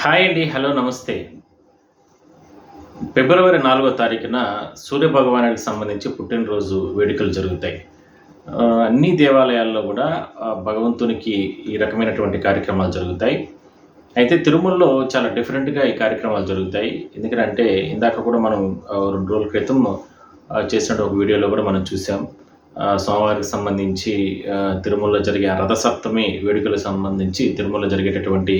Hi అండి hello నమస్తే. ఫిబ్రవరి నాలుగో తారీఖున సూర్య భగవానుడికి సంబంధించి పుట్టినరోజు వేడుకలు జరుగుతాయి. అన్ని దేవాలయాల్లో కూడా భగవంతునికి ఈ రకమైనటువంటి కార్యక్రమాలు జరుగుతాయి. అయితే తిరుమలలో చాలా డిఫరెంట్గా ఈ కార్యక్రమాలు జరుగుతాయి. ఎందుకంటే ఇందాక కూడా మనం రెండు రోజుల క్రితం చేసిన ఒక వీడియోలో కూడా మనం చూసాం స్వామివారికి సంబంధించి తిరుమలలో జరిగే ఆ రథసప్తమి వేడుకలకు సంబంధించి తిరుమలలో జరిగేటటువంటి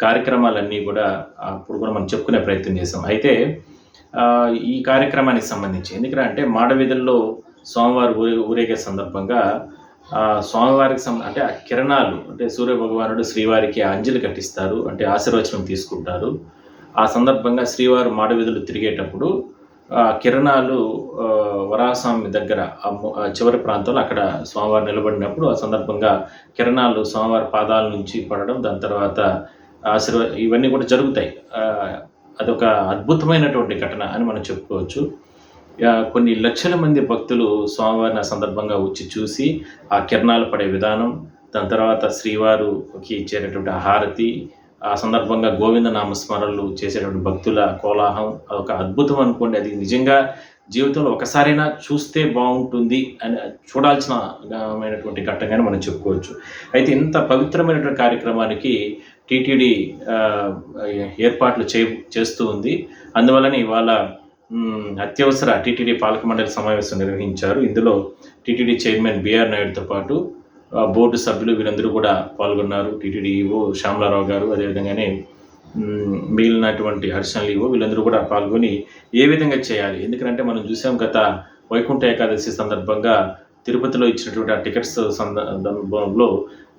కార్యక్రమాలన్నీ కూడా అప్పుడు కూడా మనం చెప్పుకునే ప్రయత్నం చేసాం అయితే ఈ కార్యక్రమానికి సంబంధించి ఎందుకంటే మాడవీధుల్లో స్వామివారి ఊరే ఊరేగే సందర్భంగా స్వామివారికి సం అంటే ఆ కిరణాలు అంటే సూర్య భగవానుడు శ్రీవారికి అంజలి కట్టిస్తారు అంటే ఆశీర్వచనం తీసుకుంటారు. ఆ సందర్భంగా శ్రీవారు మాడవీధులు తిరిగేటప్పుడు కిరణాలు వరాహస్వామి దగ్గర చివరి ప్రాంతంలో అక్కడ స్వామివారు నిలబడినప్పుడు ఆ సందర్భంగా కిరణాలు స్వామివారి పాదాల నుంచి పడడం దాని తర్వాత ఆశీర్వ ఇవన్నీ కూడా జరుగుతాయి. అదొక అద్భుతమైనటువంటి ఘటన అని మనం చెప్పుకోవచ్చు. కొన్ని లక్షల మంది భక్తులు స్వామివారిని ఆ సందర్భంగా వచ్చి చూసి ఆ కిరణాలు పడే విధానం దాని తర్వాత శ్రీవారుకి ఇచ్చేటటువంటి హారతి ఆ సందర్భంగా గోవింద నామస్మరణలు చేసేటువంటి భక్తుల కోలాహం ఒక అద్భుతం అనుకోండి. అది నిజంగా జీవితంలో ఒకసారైనా చూస్తే బాగుంటుంది అని చూడాల్సిన మైనటువంటి ఘట్టంగానే మనం చెప్పుకోవచ్చు. అయితే ఇంత పవిత్రమైనటువంటి కార్యక్రమానికి టీటీడీ ఏర్పాట్లు చే చేస్తూ ఉంది. అందువలన ఇవాళ అత్యవసర టీటీడీ పాలక మండలి సమావేశం నిర్వహించారు. ఇందులో టీటీడీ చైర్మన్ బిఆర్ నాయుడుతో పాటు బోర్డు సభ్యులు వీరందరూ కూడా పాల్గొన్నారు. టీటీడీ ఈవో శ్యామలారావు గారు అదేవిధంగానే మిగిలినటువంటి హర్షన్లు ఈవో వీళ్ళందరూ కూడా పాల్గొని ఏ విధంగా చేయాలి? ఎందుకంటే మనం చూసాం గత వైకుంఠ ఏకాదశి సందర్భంగా తిరుపతిలో ఇచ్చినటువంటి ఆ టికెట్స్ సందర్భంలో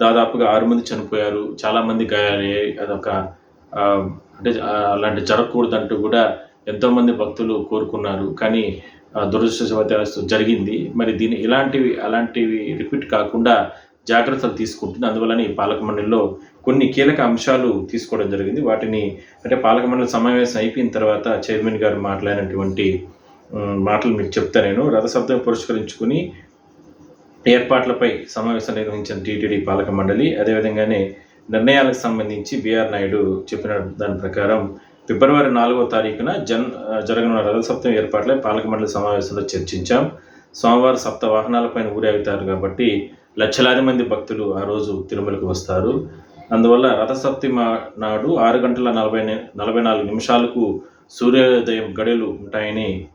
దాదాపుగా ఆరు మంది చనిపోయారు. చాలామంది గాయాలయ్యాయి. అదొక అంటే అలాంటి జరగకూడదంటూ కూడా ఎంతోమంది భక్తులు కోరుకున్నారు. కానీ దురదృష్టవశాత్తు జరిగింది. మరి దీని ఇలాంటివి అలాంటివి రిపీట్ కాకుండా జాగ్రత్తలు తీసుకుంటుంది. అందువలన ఈ పాలక మండలిలో కొన్ని కీలక అంశాలు తీసుకోవడం జరిగింది. వాటిని అంటే పాలక మండలి సమావేశం అయిపోయిన తర్వాత చైర్మన్ గారు మాట్లాడినటువంటి మాటలు మీకు చెప్తా నేను. రథశబ్దం పురస్కరించుకుని ఏర్పాట్లపై సమావేశం నిర్వహించిన టీటీడీ పాలక మండలి అదేవిధంగానే నిర్ణయాలకు సంబంధించి బీఆర్ నాయుడు చెప్పిన దాని ప్రకారం ఫిబ్రవరి నాలుగో తారీఖున జన్ జరగనున్న రథసప్తం ఏర్పాట్లై పాలక మండలి సమావేశంలో చర్చించాం. సోమవారం సప్త వాహనాలపైన ఊరేగుతారు కాబట్టి లక్షలాది మంది భక్తులు ఆ రోజు తిరుమలకు వస్తారు. అందువల్ల రథసప్తి మా- నాడు ఆరు గంటల నలభై నలభై నాలుగు నిమిషాలకు సూర్యోదయం గడియలు ఉంటాయని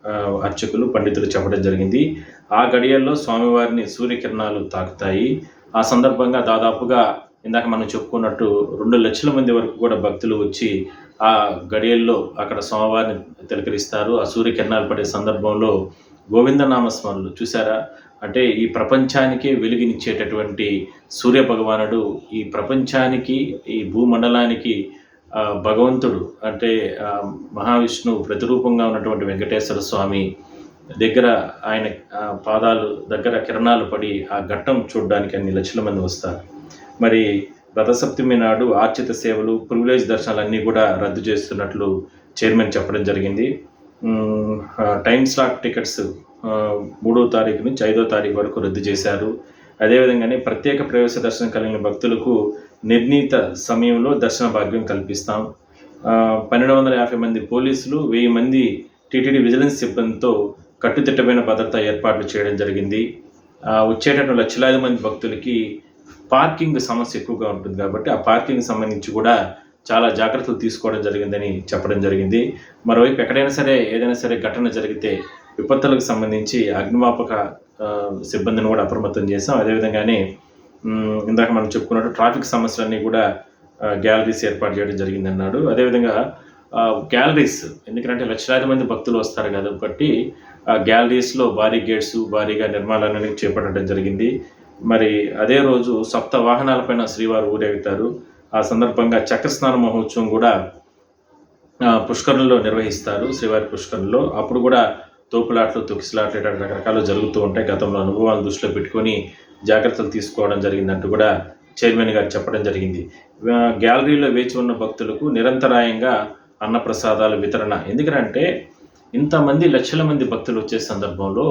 అర్చకులు పండితులు చెప్పడం జరిగింది. ఆ గడియల్లో స్వామివారిని సూర్యకిరణాలు తాకుతాయి. ఆ సందర్భంగా దాదాపుగా ఇందాక మనం చెప్పుకున్నట్టు రెండు లక్షల మంది వరకు కూడా భక్తులు వచ్చి ఆ గడియల్లో అక్కడ స్వామివారిని తిలకరిస్తారు. ఆ సూర్యకిరణాలు పడే సందర్భంలో గోవిందనామస్మరణలు చూసారా అంటే ఈ ప్రపంచానికి వెలుగునిచ్చేటటువంటి సూర్య భగవానుడు ఈ ప్రపంచానికి ఈ భూమండలానికి భగవంతుడు అంటే మహావిష్ణువు ప్రతిరూపంగా ఉన్నటువంటి వెంకటేశ్వర స్వామి దగ్గర ఆయన పాదాలు దగ్గర కిరణాలు పడి ఆ ఘట్టం చూడడానికి అన్ని లక్షల మంది వస్తారు. మరి రథసప్తమి నాడు ఆర్చిత సేవలు ప్రివిలేజ్ దర్శనాలన్నీ కూడా రద్దు చేస్తున్నట్లు చైర్మన్ చెప్పడం జరిగింది. టైం స్లాట్ టికెట్స్ మూడో తారీఖు నుంచి ఐదో తారీఖు వరకు రద్దు చేశారు. అదేవిధంగానే ప్రత్యేక ప్రవేశ దర్శనం కలిగిన భక్తులకు నిర్ణీత సమయంలో దర్శన భాగ్యం కల్పిస్తాం. పన్నెండు వందల యాభై మంది పోలీసులు వెయ్యి మంది టీటీడీ విజిలెన్స్ సిబ్బందితో కట్టుదిట్టమైన భద్రత ఏర్పాట్లు చేయడం జరిగింది. వచ్చేటటువంటి లక్షలాది మంది భక్తులకి పార్కింగ్ సమస్య ఎక్కువగా ఉంటుంది కాబట్టి ఆ పార్కింగ్ సంబంధించి కూడా చాలా జాగ్రత్తలు తీసుకోవడం జరిగిందని చెప్పడం జరిగింది. మరోవైపు ఎక్కడైనా సరే ఏదైనా సరే ఘటన జరిగితే విపత్తులకు సంబంధించి అగ్నిమాపక సిబ్బందిని కూడా అప్రమత్తం చేసాం అదేవిధంగానే ఇందాక మనం చెప్పుకున్నట్టు ట్రాఫిక్ సమస్యలన్నీ కూడా గ్యాలరీస్ ఏర్పాటు చేయడం జరిగింది అన్నాడు అదేవిధంగా గ్యాలరీస్ ఎందుకంటే లక్షలాది మంది భక్తులు వస్తారు కాబట్టి ఆ గ్యాలరీస్లో భారీ గేట్స్ భారీగా నిర్మాణాలను చేపట్టడం జరిగింది. మరి అదే రోజు సప్త వాహనాలపైన శ్రీవారు ఊరేగుతారు. ఆ సందర్భంగా చక్రస్నాన మహోత్సవం కూడా పుష్కరంలో నిర్వహిస్తారు శ్రీవారి పుష్కరంలో అప్పుడు కూడా తోపులాట్లు తొక్కిసలాట్లు ఇలాంటి రకరకాలు జరుగుతూ ఉంటాయి. గతంలో అనుభవాలను దృష్టిలో పెట్టుకొని జాగ్రత్తలు తీసుకోవడం జరిగిందంటూ కూడా చైర్మన్ గారు చెప్పడం జరిగింది. గ్యాలరీలో వేచి ఉన్న భక్తులకు నిరంతరాయంగా అన్నప్రసాదాల వితరణ. ఎందుకంటే ఇంతమంది లక్షల మంది భక్తులు వచ్చే సందర్భంలో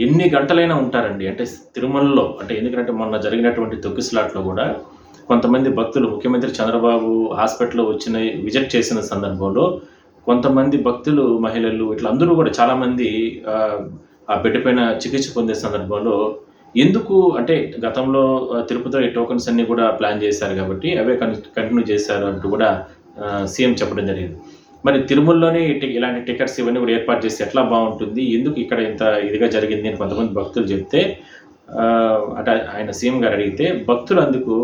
ఎన్ని గంటలైనా ఉంటారండి? అంటే తిరుమలలో అంటే ఎందుకంటే మొన్న జరిగినటువంటి తొక్కిసలాట్లో కూడా కొంతమంది భక్తులు ముఖ్యమంత్రి చంద్రబాబు హాస్పిటల్లో వచ్చిన విజిట్ చేసిన సందర్భంలో కొంతమంది భక్తులు మహిళలు ఇట్లా అందరూ కూడా చాలామంది ఆ, ఆ బిడ్డ పైన చికిత్స పొందే సందర్భంలో ఎందుకు అంటే గతంలో తిరుపతిలో ఈ టోకన్స్ అన్ని కూడా ప్లాన్ చేశారు కాబట్టి అవే కంటిన్యూ చేశారు అంటూ కూడా సీఎం చెప్పడం జరిగింది. మరి తిరుమలలోనే ఇలాంటి టికెట్స్ ఇవన్నీ కూడా ఏర్పాటు చేస్తే ఎట్లా బాగుంటుంది? ఎందుకు ఇక్కడ ఇంత ఇదిగా జరిగింది అని కొంతమంది భక్తులు చెప్తే అట ఆయన సీఎం గారు అడిగితే భక్తులు అందుకు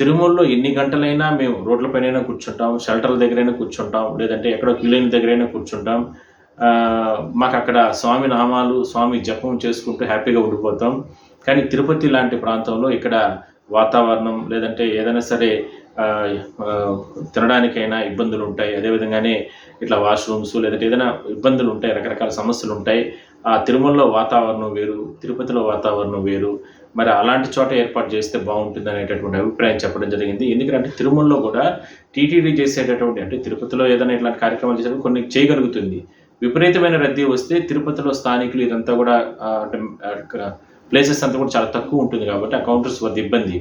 తిరుమలలో ఎన్ని గంటలైనా మేము రోడ్లపైనైనా కూర్చుంటాం షెల్టర్ల దగ్గరైనా కూర్చుంటాం లేదంటే ఎక్కడో క్యూలైన దగ్గరైనా కూర్చుంటాం మాకు అక్కడ స్వామి నామాలు స్వామి జపం చేసుకుంటూ హ్యాపీగా ఉండిపోతాం. కానీ తిరుపతి లాంటి ప్రాంతంలో ఇక్కడ వాతావరణం లేదంటే ఏదైనా సరే తినడానికైనా ఇబ్బందులు ఉంటాయి. అదేవిధంగానే ఇట్లా వాష్రూమ్స్ లేదంటే ఏదైనా ఇబ్బందులు ఉంటాయి రకరకాల సమస్యలు ఉంటాయి. ఆ తిరుమలలో వాతావరణం వేరు తిరుపతిలో వాతావరణం వేరు. మరి అలాంటి చోట ఏర్పాటు చేస్తే బాగుంటుంది అనేటటువంటి అభిప్రాయం చెప్పడం జరిగింది. ఎందుకంటే తిరుమలలో కూడా టీటీడీ చేసేటటువంటి అంటే తిరుపతిలో ఏదైనా ఇట్లాంటి కార్యక్రమాలు చేసినప్పుడు కొన్ని చేయగలుగుతుంది. విపరీతమైన రద్దీ వస్తే తిరుపతిలో స్థానికులు ఇదంతా కూడా అంటే ప్లేసెస్ అంతా కూడా చాలా తక్కువ ఉంటుంది కాబట్టి ఆ కౌంటర్స్ వద్ద ఇబ్బంది.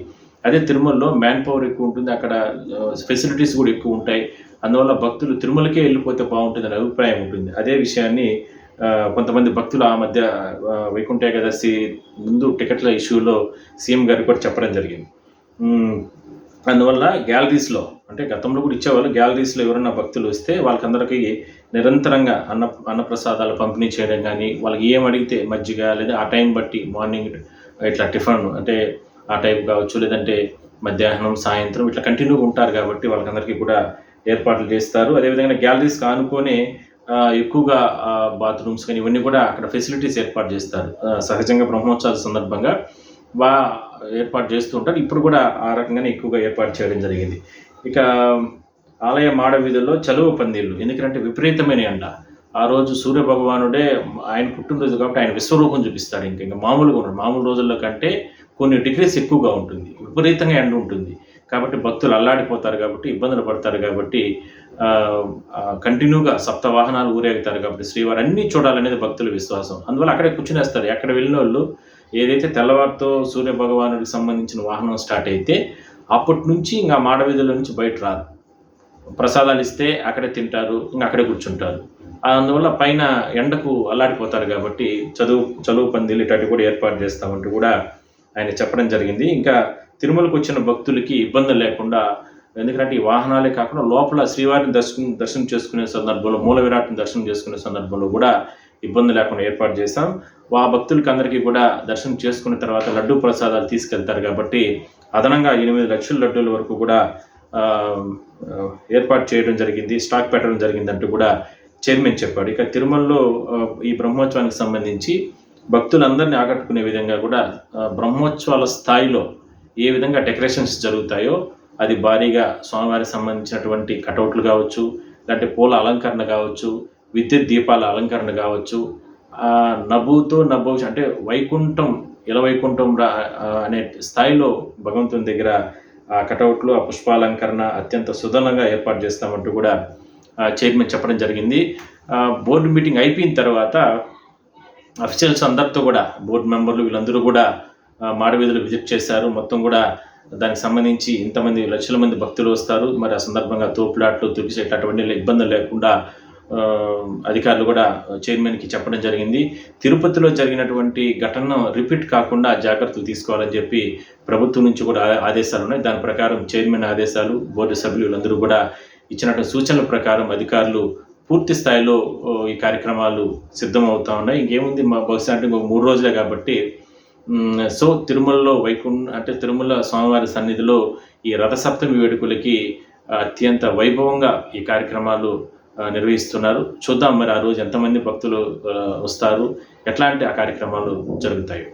అదే తిరుమలలో మ్యాన్ పవర్ ఎక్కువ ఉంటుంది. అక్కడ ఫెసిలిటీస్ కూడా ఎక్కువ ఉంటాయి. అందువల్ల భక్తులు తిరుమలకే వెళ్ళిపోతే బాగుంటుంది అనే అభిప్రాయం ఉంటుంది. అదే విషయాన్ని కొంతమంది భక్తులు ఆ మధ్య వైకుంఠ ఏకాదశి ముందు టికెట్ల ఇష్యూలో సీఎం గారికి కూడా చెప్పడం జరిగింది. అందువల్ల గ్యాలరీస్లో అంటే గతంలో కూడా ఇచ్చేవాళ్ళు గ్యాలరీస్లో ఎవరైనా భక్తులు వస్తే వాళ్ళకందరికీ నిరంతరంగా అన్న అన్నప్రసాదాలు పంపిణీ చేయడం కానీ వాళ్ళకి ఏం అడిగితే మజ్జిగ లేదా ఆ టైం బట్టి మార్నింగ్ ఇట్లా టిఫిన్ అంటే ఆ టైప్ కావచ్చు లేదంటే మధ్యాహ్నం సాయంత్రం ఇట్లా కంటిన్యూగా ఉంటారు కాబట్టి వాళ్ళకందరికీ కూడా ఏర్పాట్లు చేస్తారు. అదేవిధంగా గ్యాలరీస్ కానుకొని ఎక్కువగా బాత్రూమ్స్ కానీ ఇవన్నీ కూడా అక్కడ ఫెసిలిటీస్ ఏర్పాటు చేస్తారు. సహజంగా బ్రహ్మోత్సవాల సందర్భంగా బా ఏర్పాటు చేస్తూ ఉంటారు. ఇప్పుడు కూడా ఆ రకంగానే ఎక్కువగా ఏర్పాటు చేయడం జరిగింది. ఇక ఆలయ మాడ వీధుల్లో చలువ పందిళ్ళు ఎందుకంటే విపరీతమైన ఎండ. ఆ రోజు సూర్య భగవానుడే ఆయన పుట్టినరోజు కాబట్టి ఆయన విశ్వరూపం చూపిస్తాడు. ఇంకా ఇంకా మామూలుగా ఉండదు. మామూలు రోజుల్లో కంటే కొన్ని డిగ్రీస్ ఎక్కువగా ఉంటుంది. విపరీతంగా ఎండ ఉంటుంది. కాబట్టి భక్తులు అల్లాడిపోతారు కాబట్టి ఇబ్బందులు పడతారు కాబట్టి కంటిన్యూగా సప్త వాహనాలు ఊరేగుతారు కాబట్టి శ్రీవారు అన్నీ చూడాలనేది భక్తుల విశ్వాసం. అందువల్ల అక్కడే కూర్చునేస్తారు. ఎక్కడ వెళ్ళిన వాళ్ళు ఏదైతే తెల్లవారితో సూర్య భగవానుడికి సంబంధించిన వాహనం స్టార్ట్ అయితే అప్పటి నుంచి ఇంకా మాడవీధుల నుంచి బయట రారు. ప్రసాదాలు ఇస్తే అక్కడే తింటారు ఇంకా అక్కడే కూర్చుంటారు. అందువల్ల పైన ఎండకు అల్లాడిపోతారు కాబట్టి చదువు చదువు పందిలు ఇట్లాంటి కూడా ఏర్పాటు చేస్తామంటూ కూడా ఆయన చెప్పడం జరిగింది. ఇంకా తిరుమలకు వచ్చిన భక్తులకి ఇబ్బంది లేకుండా ఎందుకంటే ఈ వాహనాలే కాకుండా లోపల శ్రీవారిని దర్శనం దర్శనం చేసుకునే సందర్భంలో మూల విరాట్ని దర్శనం చేసుకునే సందర్భంలో కూడా ఇబ్బంది లేకుండా ఏర్పాటు చేశాం. ఆ భక్తులకి అందరికీ కూడా దర్శనం చేసుకున్న తర్వాత లడ్డూ ప్రసాదాలు తీసుకెళ్తారు కాబట్టి అదనంగా ఎనిమిది లక్షల లడ్డూల వరకు కూడా ఏర్పాటు చేయడం జరిగింది స్టాక్ పెట్టడం జరిగింది అంటూ కూడా చైర్మన్ చెప్పాడు. ఇక తిరుమలలో ఈ బ్రహ్మోత్సవానికి సంబంధించి భక్తులందరినీ ఆకట్టుకునే విధంగా కూడా బ్రహ్మోత్సవాల స్థాయిలో ఏ విధంగా డెకరేషన్స్ జరుగుతాయో అది భారీగా స్వామివారికి సంబంధించినటువంటి కటౌట్లు కావచ్చు లేదంటే పూల అలంకరణ కావచ్చు విద్యుత్ దీపాల అలంకరణ కావచ్చు నభూతో నభూ అంటే వైకుంఠం ఇల వైకుంఠం రా అనే స్థాయిలో భగవంతుని దగ్గర ఆ కటౌట్లు ఆ పుష్పాలంకరణ అత్యంత సుదనంగా ఏర్పాటు చేస్తామంటూ కూడా ఆ, చైర్మన్ చెప్పడం జరిగింది. ఆ, బోర్డు మీటింగ్ అయిపోయిన తర్వాత అఫీషియల్స్ అందరితో కూడా బోర్డు మెంబర్లు వీళ్ళందరూ కూడా మాడవీధులు విజిట్ చేశారు. మొత్తం కూడా దానికి సంబంధించి ఇంతమంది లక్షల మంది భక్తులు వస్తారు. మరి ఆ సందర్భంగా తోపులాట్లు తుపిసే అటువంటి ఇబ్బందులు లేకుండా అధికారులు కూడా చైర్మన్కి చెప్పడం జరిగింది. తిరుపతిలో జరిగినటువంటి ఘటన రిపీట్ కాకుండా జాగ్రత్తలు తీసుకోవాలని చెప్పి ప్రభుత్వం నుంచి కూడా ఆ- ఆదేశాలు ఉన్నాయి. దాని ప్రకారం చైర్మన్ ఆదేశాలు బోర్డు సభ్యులు వీళ్ళందరూ కూడా ఇచ్చినటువంటి సూచనల ప్రకారం అధికారులు పూర్తి స్థాయిలో ఈ కార్యక్రమాలు సిద్ధమవుతా ఉన్నాయి. ఇంకేముంది? మా బహుశా అంటే మూడు రోజులే కాబట్టి సో తిరుమలలో వైకుంఠ అంటే తిరుమల స్వామివారి సన్నిధిలో ఈ రథసప్తమి వేడుకలకి అత్యంత వైభవంగా ఈ కార్యక్రమాలు నిర్వహిస్తున్నారు. చూద్దాం మరి ఆ రోజు ఎంతమంది భక్తులు వస్తారు. ఎట్లాంటి ఆ కార్యక్రమాలు జరుగుతాయి?